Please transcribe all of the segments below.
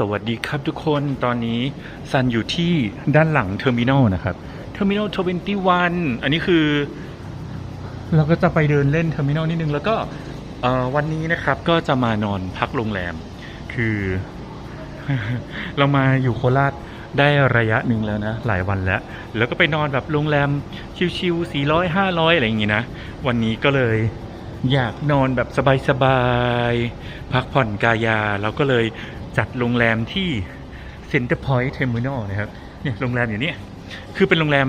สวัสดีครับทุกคนตอนนี้ซันอยู่ที่ด้านหลังเทอร์มินอลนะครับเทอร์มินอลทเวนตี้วันอันนี้คือ เราก็จะไปเดินเล่นเทอร์มินอลนิดนึง แล้วก็วันนี้นะครับก็จะมานอนพักโรงแรม คือ เรามาอยู่โคราชได้ระยะหนึ่งแล้วนะ หลายวันแล้ว แล้วก็ไปนอนแบบโรงแรมชิวๆ400 500อะไรอย่างงี้นะ วันนี้ก็เลยอยากนอนแบบสบายๆพักผ่อนกายาเราก็เลย จัดโรงแรมที่ Center Point Terminal นะครับเนี่ยโรงแรมอยู่เนี่ยคือเป็นโรงแรม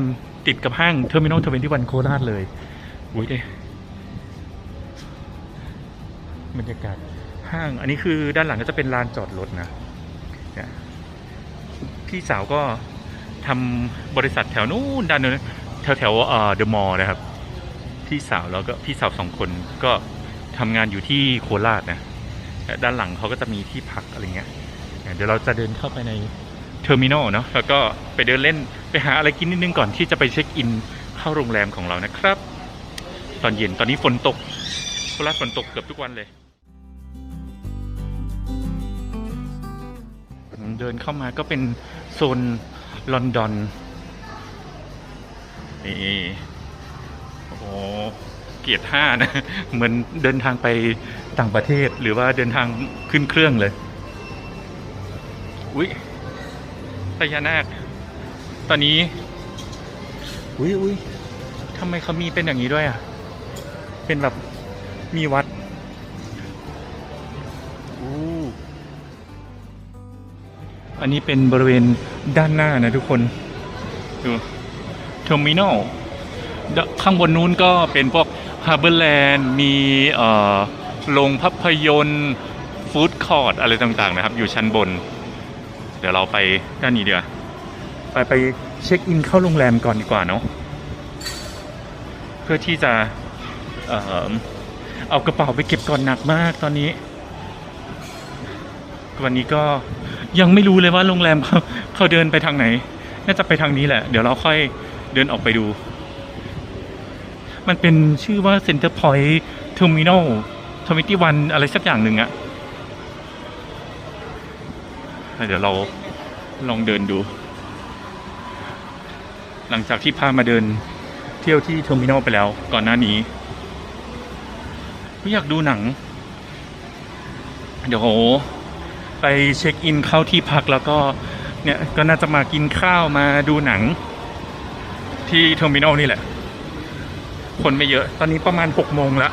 ติดกับห้าง Terminal 21โคราชเลยอุ้ยเด้บรรยากาศห้างอันนี้คือด้านหลังก็จะเป็นลานจอดรถนะเนี่ยพี่สาวก็ทำบริษัทแถวนู้นด้านนู้นแถวแถวเอ่อเดอะมอลล์นะครับ พี่สาวแล้วก็พี่สาวสองคนก็ทำงานอยู่ที่โคราชนะ ด้านหลังเขาก็จะมีที่พักอะไรเงี้ยเดี๋ยวเราจะเดินเข้าไปในเทอร์มินอลเนาะแล้วก็ไปเดินเล่นไปหาอะไรกินนิดนึงก่อนที่จะไปเช็คอินเข้าโรงแรมของเรานะครับ ตอนเย็นตอนนี้ฝนตกโคราชฝนตกเกือบทุกวันเลยเดินเข้ามาก็เป็นโซนลอนดอนนี่โอ้เกียรติห้านะ เหมือนเดินทางไป ต่างประเทศหรือว่าเดินทางขึ้นเครื่องเลย อุ๊ยพญานาค ตอนนี้ อุ๊ยอุ๊ยทำไมเขามีเป็นอย่างนี้ด้วยอะ เป็นแบบมีวัดอู้อันนี้เป็นบริเวณด้านหน้านะทุกคน ดูเทอร์มินอลข้างบนนู้นก็เป็นพวกฮาร์เบอร์แลนด์มีเอ่อ โรงภาพยนตร์ฟู้ดคอร์ทอะไรต่างๆนะครับ อยู่ชั้นบน เดี๋ยวเราไปด้านนี้เดียวไปไปเช็คอินเข้าโรงแรมก่อนดีกว่าเนาะเพื่อที่จะเออเอากระเป๋าไปเก็บก่อนหนักมากตอนนี้ วันนี้ก็ยังไม่รู้เลยว่าโรงแรมเขาเขาเดินไปทางไหน น่าจะไปทางนี้แหละ เดี๋ยวเราค่อยเดินออกไปดู มันเป็นชื่อว่า Center Point Terminal 21อะไรสักอย่างหนึ่งอะเดี๋ยวเราลองเดินดู หลังจากที่พามาเดินเที่ยวที่เทอร์มินอลไปแล้วก่อนหน้านี้อยากดูหนัง เดี๋ยวไปเช็คอินเข้าที่พักแล้วก็เนี่ยก็น่าจะมากินข้าวมาดูหนัง ที่เทอร์มินอลนี่แหละ คนไม่เยอะ ตอนนี้ประมาณหกโมงและ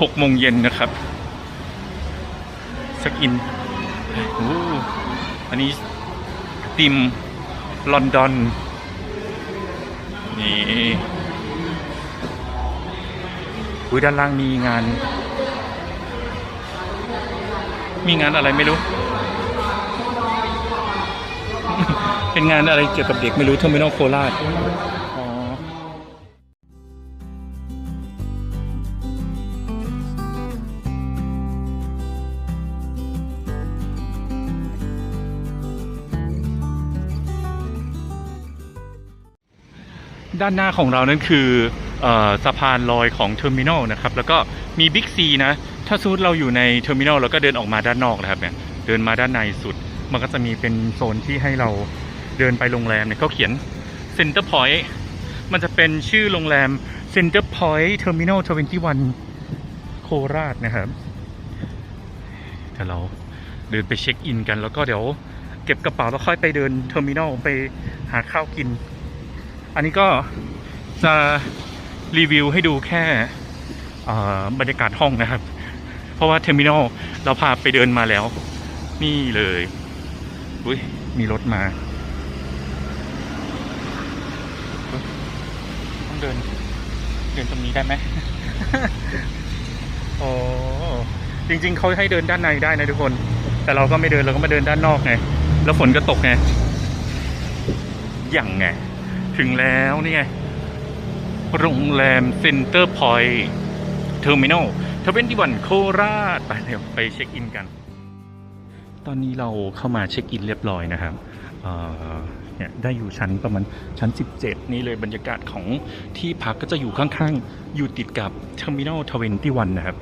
หกโมงเย็นนะครับเช็คอินโอ้อันนี้ติมลอนดอน นี่อุ้ยด้านล่างมีงาน มีงานอะไรไม่รู้ เป็นงานอะไรเกี่ยวกับเด็กไม่รู้เทอร์มินอลโคราชานหน้าของเรานั้นคือออสะพานลอยของเทอร์มินอลนะครับ แล้วก็มีบิ๊กซีนะ ถ้าสมมติเราอยู่ในเทอร์มินอลแล้วก็เดินออกมาด้านนอกนะครับเนี่ย เดินมาด้านในสุด มันก็จะมีเป็นโซนที่ให้เราเดินไปโรงแรมเนี่ยเขาเขียน Center Point มันจะเป็นชื่อโรงแรม Center Point Terminal 21โคราชนะครับเดี๋ยวเราเดินไปเช็คอินกัน แล้วก็เดี๋ยวเก็บกระเป๋าแล้วค่อยไปเดินเทอร์มินอลไปหาข้าวกิน อันนี้ก็จะรีวิวให้ดูแค่บรรยากาศห้องนะครับ เพราะว่าเทอร์มินอลเราพาไปเดินมาแล้ว นี่เลยอุ้ยมีรถมา ต้องเดิน เดินตรงนี้ได้ไหมโอ้จริง ๆเขาให้เดินด้านในได้นะทุกคน แต่เราก็ไม่เดินเราก็มาเดินด้านนอกไง แล้วฝนก็ตกไงอย่างไง ถึงแล้วนี่ไง โรงแรมเซ็นเตอร์พอยต์เทอร์มินอลเทเวนตี้วันโคราชไปเดี๋ยวไปเช็คอินกัน ตอนนี้เราเข้ามาเช็คอินเรียบร้อยนะครับเอ่อเนี่ยได้อยู่ชั้นประมาณชั้น 17 นี่เลยบรรยากาศของที่พักก็จะอยู่ข้างๆ อยู่ติดกับเทอร์มินอลทเวนตี้วันนะครับ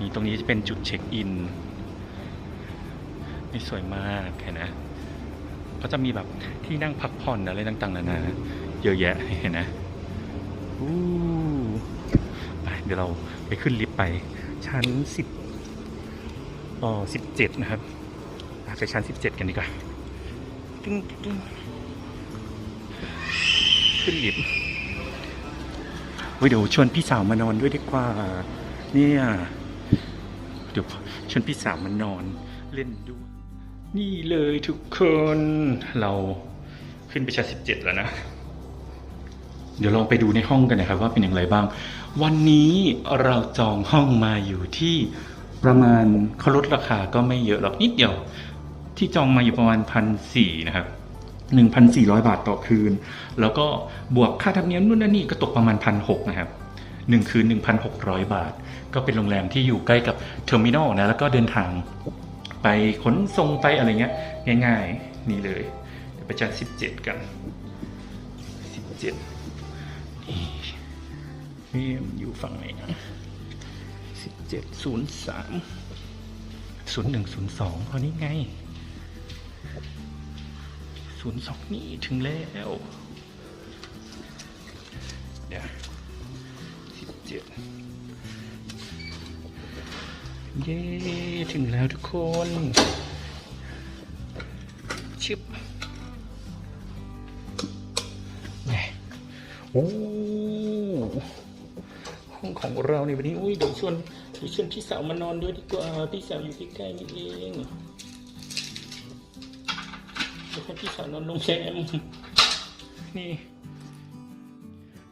นี่ตรงนี้จะเป็นจุดเช็คอินนี่สวยมากเห็นนะก็จะมีแบบที่นั่งพักผ่อนอะไรต่างๆนานา เยอะแยะเห็นนะอู้ไปเดี๋ยวเราไปขึ้นลิฟต์ไปชั้นสิบอ๋อสิบเจ็ดนะครับไปชั้นสิบเจ็ดกันดีกว่าตึ้งตึ้งขึ้นลิฟต์เฮ้ยเดี๋ยวชวนพี่สาวมานอนด้วยดีกว่า เนี่ยเดี๋ยวชวนพี่สาวมานอนเล่นด้วย นี่เลยทุกคนเราขึ้นไปชั้นสิบเจ็ดแล้วนะ เดี๋ยวลองไปดูในห้องกันนะครับว่าเป็นอย่างไรบ้าง วันนี้เราจองห้องมาอยู่ที่ประมาณเขาลดราคาก็ไม่เยอะหรอกนิดเดียว ที่จองมาอยู่ประมาณพันสี่นะครับหนึ่งพันสี่ร้อยบาทต่อคืน แล้วก็บวกค่าธรรมเนียมนู่นนี่ก็ตกประมาณพันหกนะครับหนึ่งคืนหนึ่งพันหกร้อยบาท ก็เป็นโรงแรมที่อยู่ใกล้กับเทอร์มินอลนะ แล้วก็เดินทางไปขนส่งไปอะไรเงี้ย ง่าย ๆ นี่เลยเดี๋ยวไปจัดสิบเจ็ดกันสิบเจ็ด นี่อยู่ฝั่งไหนนะสิบเจ็ดศูนย์สามศูนย์หนึ่งศูนย์สองพอนี้ไงศูนย์สองนี่ถึงแล้ว เดี๋ยวสิบเจ็ดเย้ ถึงแล้วทุกคนชึบไงโอ้ห้อง ของเราในวันนี้อุ้ยเดี๋ยวชวนเดี๋ยวชวนพี่สาวมานอนด้วยดีกว่าพี่สาวอยู่ใกล้ๆนี่เองเดี๋ยวให้พี่สาวนอนโรงแรมนี่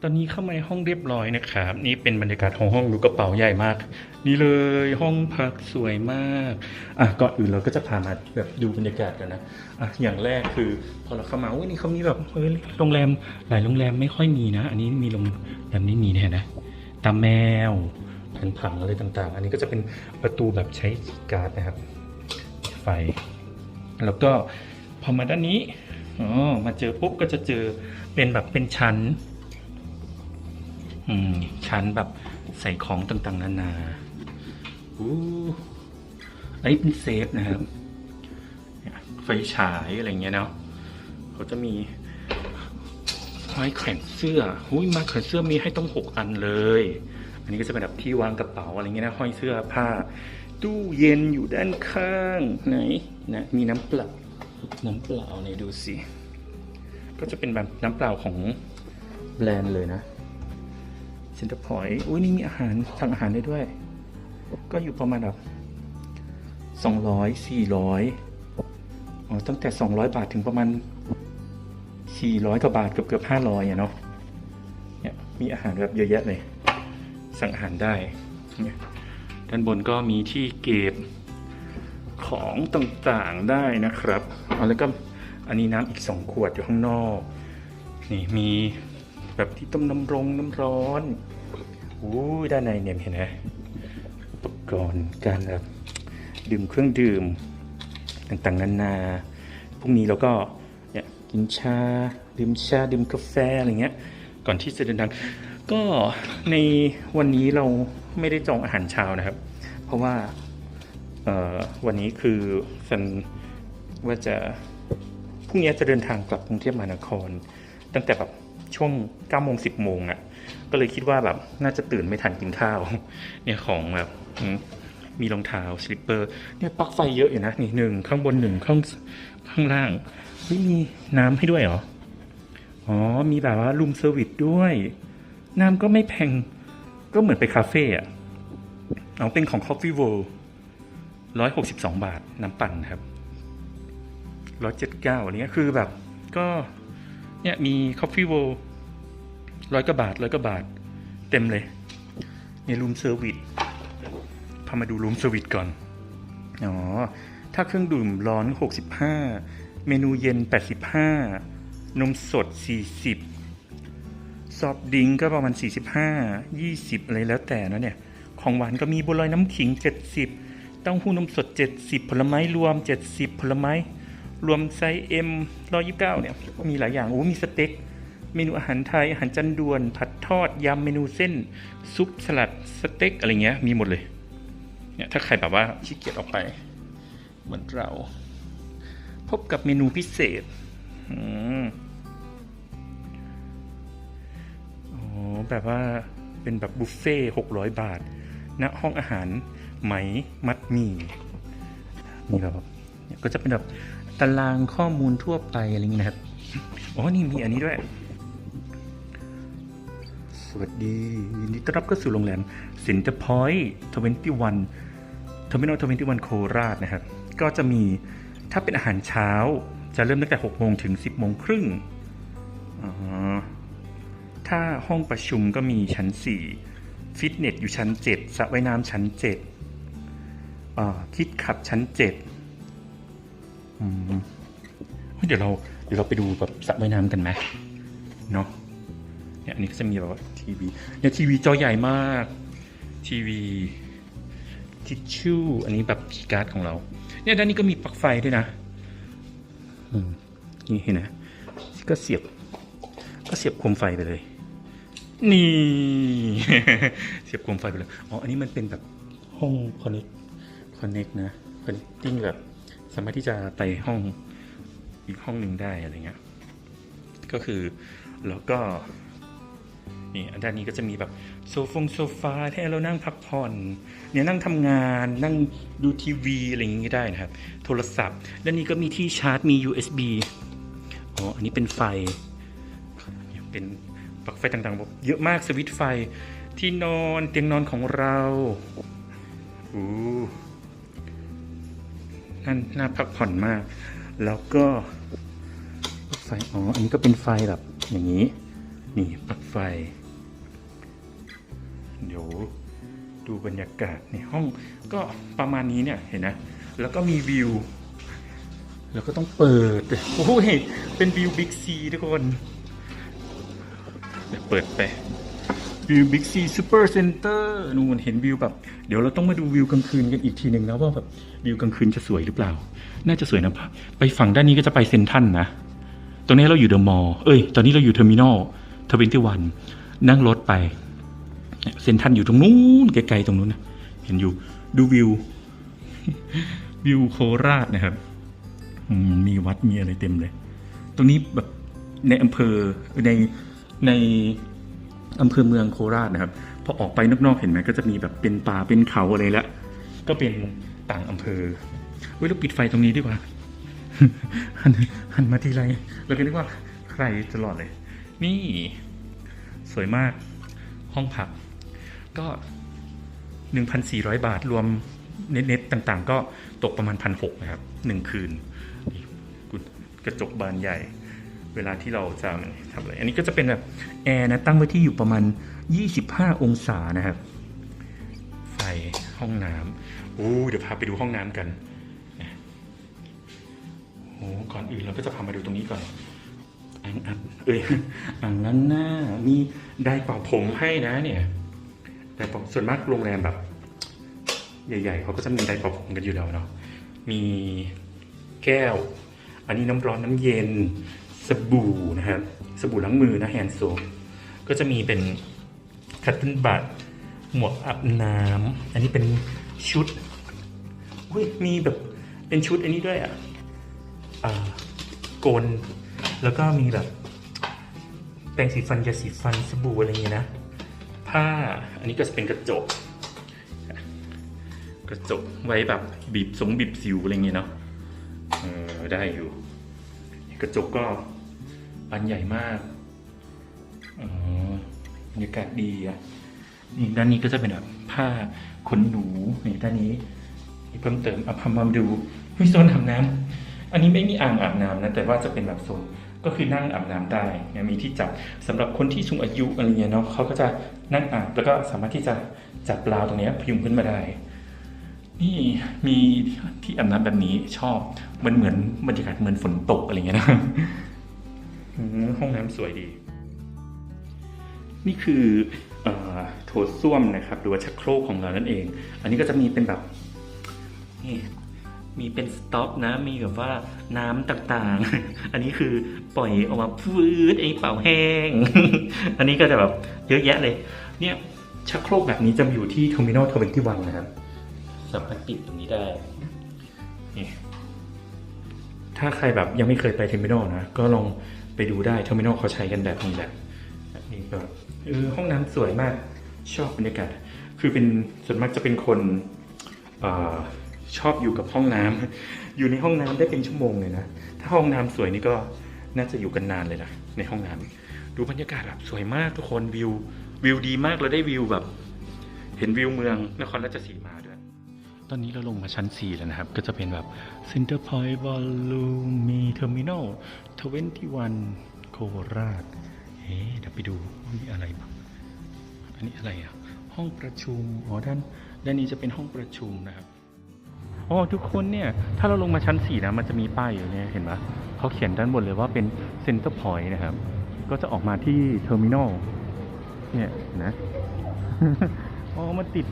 ตอนนี้เข้ามาในห้องเรียบร้อยนะครับ นี่เป็นบรรยากาศของห้องดูกระเป๋าใหญ่มาก นี่เลยห้องพักสวยมาก อะก่อนอื่นเราก็จะพามาแบบดูบรรยากาศกันนะอะอย่างแรกคือ พอเราเข้ามาอุ้ยนี่เขามีแบบเฮ้ยโรงแรมหลายโรงแรมไม่ค่อยมีนะ อันนี้มีโรงแรมนี้มีเนี่ยนะ ตาแมวแผ่นผังอะไรต่างๆ อันนี้ก็จะเป็นประตูแบบใช้การ์ดนะครับไฟ แล้วก็พอมาด้านนี้อ๋อมาเจอปุ๊บก็จะเจอเป็นแบบเป็นชั้นอืมชั้นแบบใส่ของต่างๆ นานาอู้อันนี้เป็นเซฟนะครับไฟฉายอะไรเงี้ยเนาะเขาจะมี ไม้แขวนเสื้อหุ้ยไม้แขวนเสื้อมีให้ต้องหกอันเลย อันนี้ก็จะเป็นแบบที่วางกระเป๋าอะไรเงี้ยนะห้อยเสื้อผ้า ตู้เย็นอยู่ด้านข้างไหนนะมีน้ำเปล่าน้ำเปล่าเนี่ยดูสิก็จะเป็นแบบน้ำเปล่าของแบรนด์เลยนะเซ็นเตอร์พอยต์อุ้ยนี่มีอาหารสั่งอาหารได้ด้วย ก็อยู่ประมาณแบบสองร้อยสี่ร้อยอ๋อตั้งแต่สองร้อยบาทถึงประมาณ สี่ร้อยกว่าบาทเกือบเกือบห้าร้อยอะเนาะเนี่ยมีอาหารแบบเยอะแยะเลย สั่งอาหารได้เนี่ยด้านบนก็มีที่เก็บของต่างๆได้นะครับเอาแล้วก็อันนี้น้ำอีกสองขวดอยู่ข้างนอก นี่มีแบบที่ต้มน้ำร้งน้ำร้อนอู้ด้านในเนี่ยเห็นไหมอุปกรณ์การแบบดื่มเครื่องดื่มต่างๆนานาพรุ่งนี้เราก็ กินชา ดื่มชา ดื่มกาแฟอะไรเงี้ย ก่อนที่จะเดินทาง ก็ในวันนี้เราไม่ได้จองอาหารเช้านะครับ เพราะว่าวันนี้คือสันว่าจะพรุ่งนี้จะเดินทางกลับกรุงเทพมหานคร ตั้งแต่แบบช่วง9โมง10โมงอะ่ะ ก็เลยคิดว่าแบบน่าจะตื่นไม่ทันกินข้าว เนี่ยของแบบมีรองเท้าสลิปเปอร์ เนี่ยปลั๊กไฟเยอะอยู่นะนี่หนึ่งข้างบนหนึ่งข้างข้างล่าง เฮ้ยมีน้ำให้ด้วยเหรอ อ๋อ มีแบบว่ารูมเซอร์วิสด้วย น้ำก็ไม่แพง ก็เหมือนไปคาเฟ่อะเอาเป็นของ Coffee World ร้อยหกสิบสองบาทน้ำปั่นครับร้อยเจ็ดเก้าอะไรเงี้ยคือแบบก็เนี่ยมี Coffee World ร้อยกว่าบาทร้อยกว่าบาท เต็มเลยในรูมเซอร์วิสพามาดูรูมเซอร์วิสก่อน อ๋อ ถ้าเครื่องดื่มร้อน 65 เมนูเย็น 85 นมสด 40 ซอฟดิงก์ก็ประมาณ 45 20 อะไรแล้วแต่นะเนี่ย ของหวานก็มีบัวลอยน้ำขิง 70 เต้าหู้นมสด 70 ผลไม้รวม 70 ผลไม้ รวมไซส์ M 129 เนี่ย มีหลายอย่าง โอ้ มีสเต็ก เมนูอาหารไทย อาหารจันด่วน ผัดทอด ยำ เมนูเส้น ซุป สลัด สเต็ก อะไรเงี้ย มีหมดเลย เนี่ย ถ้าใครแบบว่าขี้เกียจออกไป เหมือนเรา พบกับเมนูพิเศษอ๋อแบบว่าเป็นแบบบุฟเฟ่หกร้อยบาทณห้องอาหารไหมมัดมีนี่ครับเนี่ยก็จะเป็นแบบตารางข้อมูลทั่วไปอะไรอย่างนี้นะครับ อ๋อ นี่มีอันนี้ด้วย สวัสดียินดีต้อนรับเข้าสู่โรงแรมสินเตอร์พอยต์ทเวนตี้วันเทอร์มินอลทเวนตี้วันโคราชนะครับ ก็จะมี ถ้าเป็นอาหารเช้าจะเริ่มตั้งแต่6โมงถึง 10โมงครึ่งถ้าห้องประชุมก็มีชั้น 4 ฟิตเนสอยู่ชั้น 7สระว่ายน้ำชั้น 7 คิดขับชั้น 7เฮ้ยเดี๋ยวเราเดี๋ยวเราไปดูแบบสระว่ายน้ำกันไหมเนาะเนี่ยอันนี้ก็จะมีแบบว่าทีวีเนี่ยทีวีจอใหญ่มาก ทีวีทิชชู่อันนี้แบบคีย์การ์ดของเรา เนี่ยด้านนี้ก็มีปลั๊กไฟด้วยนะอืมนี่เห็นนะก็เสียบ ก็เสียบโคมไฟไปเลย นี่เสียบโคมไฟไปเลยอ๋ออันนี้มันเป็นแบบห้อง connect connect นะ connecting แบบสามารถที่จะไปห้องอีกห้องหนึ่งได้อะไรเงี้ยก็คือแล้วก็ นี่อันด้านนี้ก็จะมีแบบโซฟงโซฟาให้เรานั่งพักผ่อนเนี่ยนั่งทำงานนั่งดูทีวีอะไรอย่างงี้ได้นะครับ โทรศัพท์ด้านนี้ก็มีที่ชาร์จมี USB อ๋ออันนี้เป็นไฟ เป็นปลั๊กไฟต่างๆแบบเยอะมากสวิตช์ไฟที่นอนเตียงนอนของเราอู้นั่นน่าพักผ่อนมาก แล้วก็ไฟอ๋ออันนี้ก็เป็นไฟแบบอย่างนี้ นี่ปลั๊กไฟ เดี๋ยวดูบรรยากาศในห้องก็ประมาณนี้เนี่ยเห็นนะแล้วก็มีวิว แล้วก็ต้องเปิดโอ้ยเป็นวิวบิ๊กซีทุกคนเดี๋ยวเปิดไปวิวบิ๊กซีซูเปอร์เซ็นเตอร์นู่นเห็นวิวแบบ เดี๋ยวเราต้องมาดูวิวกลางคืนกันอีกทีหนึ่งนะว่าแบบวิวกลางคืนจะสวยหรือเปล่า น่าจะสวยนะไปฝั่งด้านนี้ก็จะไปเซนทันนะ ตรงนี้เราอยู่เดอะมอลล์เอ้ย ตอนนี้เราอยู่เทอร์มินอลทเวนตี้วันนั่งรถไป เซนทันอยู่ตรงนู้นไกลๆตรงนู้นนะเห็นอยู่ดูวิววิวโคราชนะครับมมีวัดมีอะไรเต็มเลย ตรงนี้แบบในอำเภอในในอำเภอเมืองโคราชนะครับพอออกไปนอกๆเห็นไหมก็จะมีแบบเป็นป่าเป็นเขาอะไรละก็เป็นต่างอำเภอเว้ยเราปิดไฟตรงนี้ดีกว่าหันหันมาทีไรเราก็นึกว่าใครตลอดเลย นี่ สวยมากห้องพัก ก็ 1,400 บาทรวมเน็ตๆต่างๆ ก็ตกประมาณ1,600นะครับหนึ่งคืนกระจกบานใหญ่ เวลาที่เราจะทำอะไร อันนี้ก็จะเป็นแบบแอร์นะตั้งไว้ที่อยู่ประมาณ 25 องศานะครับ ไฟห้องน้ำโอ้เดี๋ยวพาไปดูห้องน้ำกันโอ้ก่อนอื่นเราก็จะพามาดูตรงนี้ก่อนอ่างอัดเอ้ยอ่างล้างหน้ามีไดร์เป่าผมให้นะเนี่ย ไดร์เป่ส่วนมากโรงแรมแบบ ใหญ่ๆเขาก็จะมีไดร์เป่าผมกันอยู่แล้วเนาะมีแก้ว อันนี้น้ำร้อนน้ำเย็นสบู่นะครับสบู่ล้างมือนะแฮนด์โซปก็จะมีเป็นคัตเติลบัตหมวกอาบน้ำอันนี้เป็นชุดอุ้ยมีแบบเป็นชุดอันนี้ด้วยอะอ่าโกน แล้วก็มีแบบ แปรงสีฟันยาสีฟันสบู่อะไรอย่างเงี้ยนะ ผ้า อันนี้ก็จะเป็นกระจก กระจกไว้แบบบีบสงบีบสิวอะไรเงี้ยเนาะเออได้อยู่ กระจกก็อันใหญ่มากบรรยากาศดีอะนี่ด้านนี้ก็จะเป็นแบบผ้าขนหนูนี่ด้านนี้เพิ่มเติมเอาพามาดูเฮ้ยโซนอาบน้ำอันนี้ไม่มีอ่างอาบน้ำนะแต่ว่าจะเป็นแบบโซน ก็คือนั่งอาบน้ำได้นะมีที่จับสำหรับคนที่สูงอายุอะไรเงี้ยเนาะเขาก็จะนั่งอาบแล้วก็สามารถที่จะจับราวตรงนี้พยุงขึ้นมาได้ นี่มีที่อาบน้ำแบบนี้ชอบมันเหมือนบรรยากาศเหมือนฝนตกอะไรเงี้ยนะห้องน้ำสวยดี นี่คือเออโถส้วมนะครับหรือว่าชักโครกของเรานั่นเอง อันนี้ก็จะมีเป็นแบบนี่ มีเป็นสต็อกนะ มีแบบว่าน้ำต่างๆ อันนี้คือปล่อยออกมาฟืดไอ้เป่าแห้ง อันนี้ก็จะแบบเยอะแยะเลย เนี่ยชักโครกแบบนี้จะอยู่ที่ Terminal 21นะครับ สามารถปิดตรงนี้ได้ นี่ ถ้าใครแบบยังไม่เคยไปเทอร์มินอลนะ ก็ลองไปดูได้เทอร์มินอลเขาใช้กันแบบนี้แหละแบบนี้ก็เออห้องน้ำสวยมาก ชอบบรรยากาศ คือเป็นส่วนมากจะเป็นคนเออ ชอบอยู่กับห้องน้ำอยู่ในห้องน้ำได้เป็นชั่วโมงเลยนะ ถ้าห้องน้ำสวยนี่ก็น่าจะอยู่กันนานเลยนะในห้องน้ำดูบรรยากาศแบบสวยมากทุกคนวิววิวดีมากเราได้วิวแบบ เห็นวิวเมืองนครราชสีมาด้วย ตอนนี้เราลงมาชั้น 4 แล้วนะครับ ก็จะเป็นแบบ Center Point Ballroom มี Terminal 21 โคราชเฮ้เดี๋ยวไปดูมีอะไรบ้างอันนี้อะไรอะ ห้องประชุมอ๋อด้านด้านนี้จะเป็นห้องประชุมนะครับ อ๋อทุกคนเนี่ย ถ้าเราลงมาชั้น 4 นะ มันจะมีป้ายอยู่เนี่ย เห็นปะเขาเขียนด้านบนเลยว่าเป็น Center Point นะครับ ก็จะออกมาที่ Terminal เนี่ยนะ อ๋อ มันติด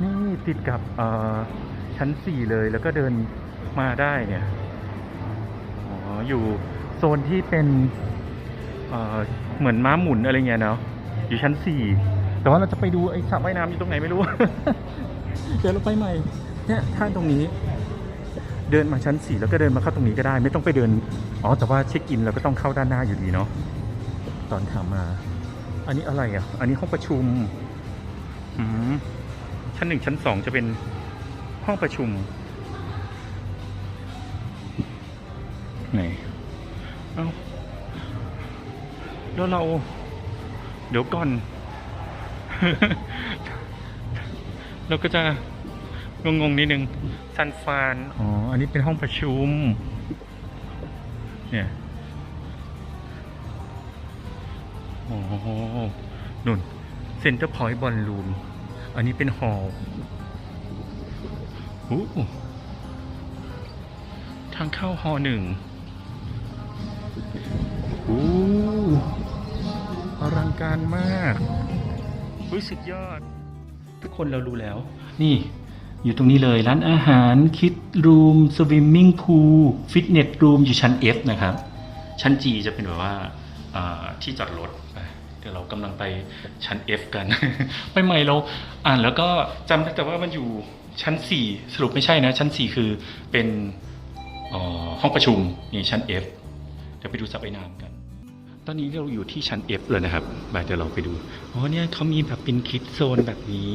นี่ติดกับเอ่อชั้น 4 เลย แล้วก็เดินมาได้เนี่ย อ๋อ อยู่โซนที่เป็นเออเหมือนม้าหมุนอะไรเงี้ยเนาะ อยู่ชั้น 4 แต่ว่าเราจะไปดูไอ้สระว่ายน้ำอยู่ตรงไหนไม่รู้ เดี๋ยวเราไปใหม่ เนี่ยถ้าตรงนี้ เดินมาชั้น4แล้วก็เดินมาเข้าตรงนี้ก็ได้ ไม่ต้องไปเดิน อ๋อ แต่ว่าเช็คอินเราก็ต้องเข้าด้านหน้าอยู่ดีเนาะ ตอนถามมา อันนี้อะไรอะ อันนี้ห้องประชุม อืม ชั้นหนึ่งชั้นสองจะเป็นห้องประชุม ไหน เอ้า แล้วเรา เดี๋ยวก่อน เราก็จะ งงๆนิดนึงซันฟานอ๋อ อันนี้เป็นห้องประชุม เนี่ยโอ้โหนุ่นเซ็นเตอร์พอยต์บอลลูน อันนี้เป็นฮอลล์อู้ทางเข้าฮอลล์หนึ่งอู้อลังการมาก รู้สุดยอด ทุกคนเรารู้แล้ว นี่ อยู่ตรงนี้เลยร้านอาหารคิดรูมสวิมมิ่งพูลฟิตเนสรูมอยู่ชั้น F นะครับ ชั้น G จะเป็นแบบว่าที่จอดรถเดี๋ยวเรากำลังไปชั้น F กัน ไปใหม่เราอ่านแล้วก็จำได้แต่ว่ามันอยู่ชั้น 4 สรุปไม่ใช่นะ ชั้น 4 คือเป็นห้องประชุมนี่ชั้น F เดี๋ยวไปดูสระว่ายน้ำกัน ตอนนี้เราอยู่ที่ชั้น F เลยนะครับเดี๋ยวเราไปดูอ๋อเนี่ยเขามีแบบเป็นคิดโซนแบบนี้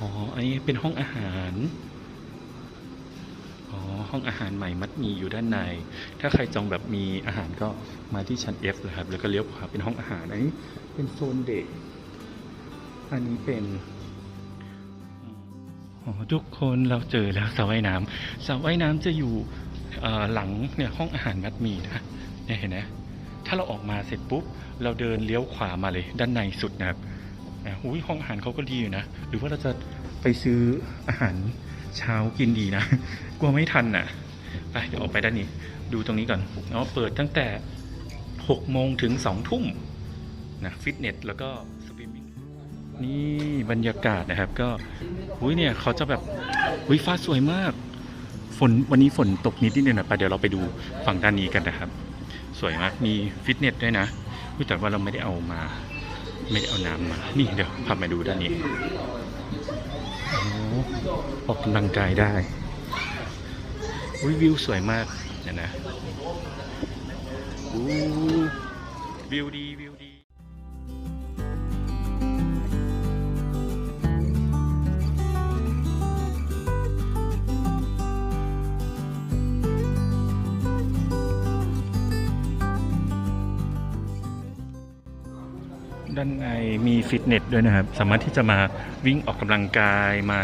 อ๋อ อันนี้เป็นห้องอาหาร อ๋อ ห้องอาหารใหม่มัดมีอยู่ด้านใน ถ้าใครจองแบบมีอาหารก็มาที่ชั้น F เลยครับ แล้วก็เลี้ยวขวาเป็นห้องอาหาร อันนี้เป็นโซนเด็ก อันนี้เป็นทุกคนเราเจอแล้วสระว่ายน้ำสระว่ายน้ำจะอยู่หลังเนี่ยห้องอาหารมัดมีนะเนี่ยเห็นไหมถ้าเราออกมาเสร็จปุ๊บ เราเดินเลี้ยวขวามาเลยด้านในสุดนะครับ อะอุ้ยห้องอาหารเขาก็ดีอยู่นะ หรือว่าเราจะไปซื้ออาหารเช้ากินดีนะ กลัวไม่ทันน่ะไปเดี๋ยวออกไปด้านนี้ ดูตรงนี้ก่อนเนาะเปิดตั้งแต่6โมงถึง2ทุ่มนะฟิตเนสแล้วก็สวิมมิ่งนี่บรรยากาศนะครับก็อุ้ยเนี่ยเขาจะแบบอุ้ยฟ้าสวยมากฝนวันนี้ฝนตกนิดนิดหน่อยไปเดี๋ยวเราไปดูฝั่งด้านนี้กันนะครับ สวยมากมีฟิตเนสด้วยนะแต่ว่าเราไม่ได้เอามา ไม่ได้เอาน้ำมา นี่เดี๋ยวพามาดูด้านนี้ออกกำลังกายได้วิวสวยมากเนี่ยนะวิวดีวิวดี ด้านในมีฟิตเนสด้วยนะครับ สามารถที่จะมาวิ่งออกกำลังกายมา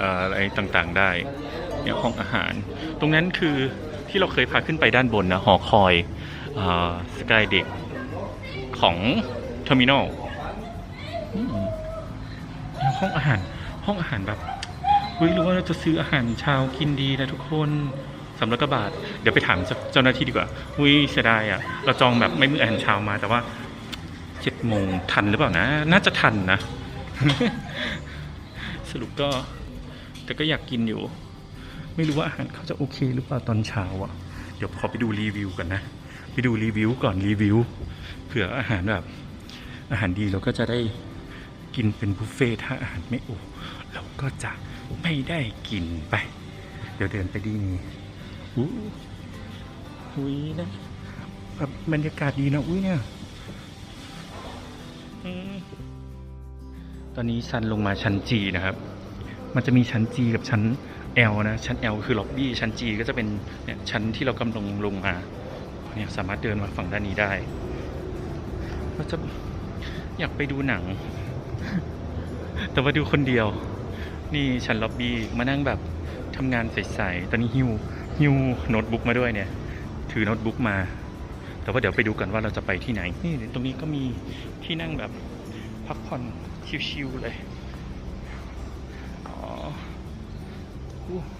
อะไรต่างๆได้เนี่ยห้องอาหาร ตรงนั้นคือที่เราเคยพาขึ้นไปด้านบนนะหอคอยสกายเด็กของเทอร์มินอลห้องอาหารห้องอาหารแบบเฮ้ยรือว่าเราจะซื้ออาหารเช้ากินดีนะทุกคนสำหรับกระบาทเดี๋ยวไปถามเจ้าหน้าที่ดีกว่าอุ้ยเสียดายอะ เราจองแบบไม่มื้ออาหารเช้ามาแต่ว่า เจ็ดโมงทันหรือเปล่านะ น่าจะทันนะ สรุปก็ แต่ก็อยากกินอยู่ ไม่รู้ว่าอาหารเขาจะโอเคหรือเปล่าตอนเช้าอะ เดี๋ยวขอไปดูรีวิวกันนะ ไปดูรีวิวก่อนรีวิว เผื่ออาหารแบบ อาหารดีเราก็จะได้กินเป็นบุฟเฟ่ต์ถ้าอาหารไม่โอเราก็จะไม่ได้กินไป เดี๋ยวเดินไปดีนี่อู้หุยนะแบบบรรยากาศดีนะอุ้ยเนี่ย ตอนนี้ซันลงมาชั้นจีนะครับ มันจะมีชั้นจีกับชั้น L นะ ชั้น L คือล็อบบี้ ชั้น G ก็จะเป็นเนี่ยชั้นที่เรากำลังลงมาเนี่ยสามารถเดินมาฝั่งด้านนี้ได้เราจะอยากไปดูหนัง แต่ว่าดูคนเดียว นี่ชั้นล็อบบี้มานั่งแบบทำงานใสๆ ตอนนี้ฮิวฮิวโน้ตบุ๊กมาด้วยเนี่ย ถือโน้ตบุ๊กมา แต่ว่าเดี๋ยวไปดูกันว่าเราจะไปที่ไหน นี่ตรงนี้ก็มีที่นั่งแบบพักผ่อนชิวๆเลย อ๋อ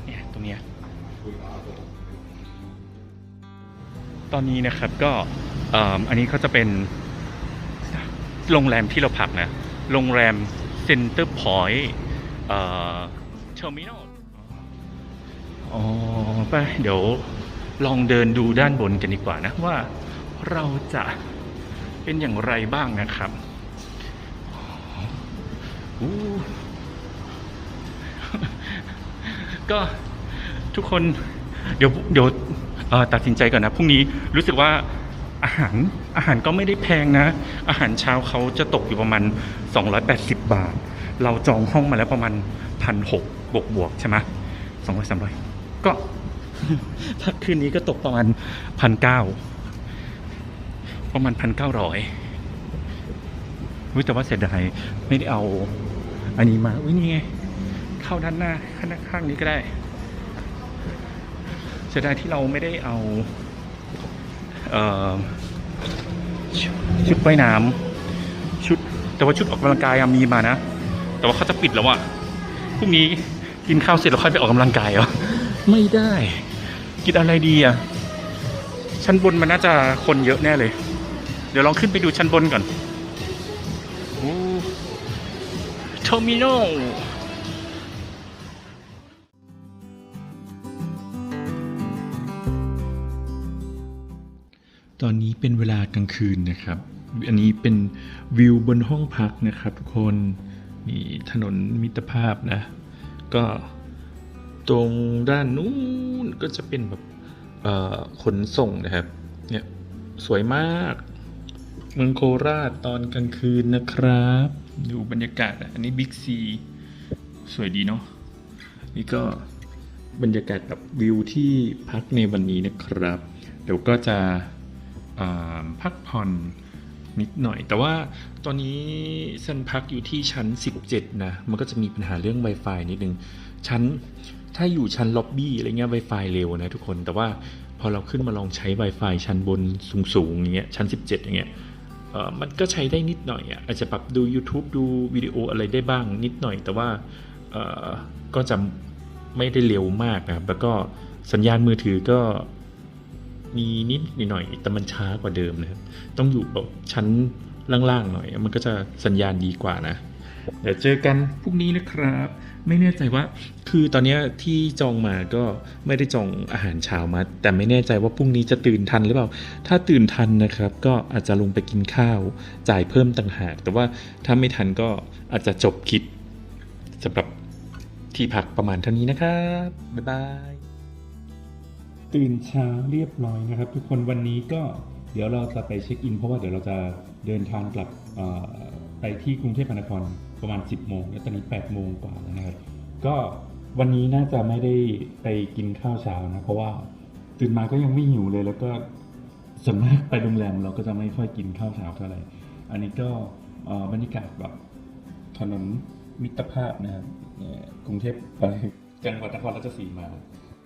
เนี่ยตรงเนี้ยตอนนี้นะครับก็อ,อันนี้เขาจะเป็นโรงแรมที่เราพักนะ โรงแรมเซ็นเตอร์พอยต์เทอร์มินอลอ๋อไปเดี๋ยวลองเดินดูด้านบนกันดีกว่านะว่า เราจะเป็นอย่างไรบ้างนะครับก็ทุกคนเดี๋ยวเดี๋ยวตัดสินใจก่อนนะพรุ่งนี้รู้สึกว่าอาหารอาหารก็ไม่ได้แพงนะ อาหารเช้าเขาจะตกอยู่ประมาณ 280 บาท เราจองห้องมาแล้วประมาณพันหกบวกบวกใช่ไหมสองร้อยสามร้อยก็ถ้าคืนนี้ก็ตกประมาณพันเก้า ประมาณพันเก้าร้อยแต่ว่าเสียดายไม่ได้เอาอันนี้มา อุ้ยนี่ไง เข้าด้านหน้าข้างข้างนี้ก็ได้ เสียดายที่เราไม่ได้เอาเอ่อชุดชุดว่ายน้ำชุด แต่ว่าชุดออกกำลังกายมีมานะ แต่ว่าเขาจะปิดแล้วอะพรุ่งนี้กินข้าวเสร็จแล้วค่อยไปออกกำลังกายเหรอ ไม่ได้ กินอะไรดีอะชั้นบนมันน่าจะคนเยอะแน่เลย เดี๋ยวลองขึ้นไปดูชั้นบนก่อนโอ้เทอร์มินอลตอนนี้เป็นเวลากลางคืนนะครับ อันนี้เป็นวิวบนห้องพักนะครับทุกคนมีถนนมิตรภาพนะ ก็ตรงด้านนู้นก็จะเป็นแบบเอ่อขนส่งนะครับ เนี่ย สวยมาก เมืองโคราชตอนกลางคืนนะครับ ดูบรรยากาศอันนี้บิ๊กซีสวยดีเนาะนี่ก็บรรยากาศกับวิวที่พักในวันนี้นะครับ เดี๋ยวก็จะพักผ่อนนิดหน่อย แต่ว่าตอนนี้เส้นพักอยู่ที่ชั้น 17 นะ มันก็จะมีปัญหาเรื่อง Wi-Fi นิดนึง ชั้น ถ้าอยู่ชั้นล็อบบี้อะไรเงี้ย Wi-Fi เร็วนะทุกคน แต่ว่าพอเราขึ้นมาลองใช้ Wi-Fi ชั้นบนสูงๆอย่างเงี้ย ชั้น 17 อย่างเงี้ย มันก็ใช้ได้นิดหน่อยอะอาจจะปรับดู YouTube ดูวิดีโออะไรได้บ้างนิดหน่อย แต่ว่าก็จะไม่ได้เร็วมากนะครับแล้วก็สัญญาณมือถือก็มีนิดหน่อยแต่มันช้ากว่าเดิมนะครับ ต้องอยู่แบบชั้นล่างๆหน่อย มันก็จะสัญญาณดีกว่านะ เดี๋ยวเจอกันพรุ่งนี้นะครับ ไม่แน่ใจว่า คือตอนนี้ที่จองมาก็ไม่ได้จองอาหารเช้ามา แต่ไม่แน่ใจว่าพรุ่งนี้จะตื่นทันหรือเปล่า ถ้าตื่นทันนะครับ ก็อาจจะลงไปกินข้าว จ่ายเพิ่มต่างหาก แต่ว่าถ้าไม่ทันก็อาจจะจบคลิปสำหรับที่พักประมาณเท่านี้นะครับ บ๊ายบาย ตื่นเช้าเรียบร้อยนะครับ ทุกคนวันนี้ก็เดี๋ยวเราจะไปเช็คอิน เพราะว่าเดี๋ยวเราจะเดินทางกลับไปที่กรุงเทพมหานคร ประมาณ 10 โมง แล้วตอนนี้ 8 โมงกว่าแล้วนะครับ ก็วันนี้น่าจะไม่ได้ไปกินข้าวเช้านะ เพราะว่าตื่นมาก็ยังไม่หิวเลย แล้วก็ส่วนมากไปโรงแรมเราก็จะไม่ค่อยกินข้าวเช้าเท่าไหร่ อันนี้ก็บรรยากาศแบบถนนมิตรภาพนะครับนี่กรุงเทพไปจังหวัดนครราชสีมา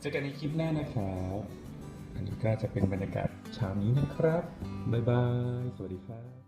เจอกันในคลิปหน้านะครับ อันนี้ก็จะเป็นบรรยากาศเช้านี้นะครับ บ๊ายบาย สวัสดีครับ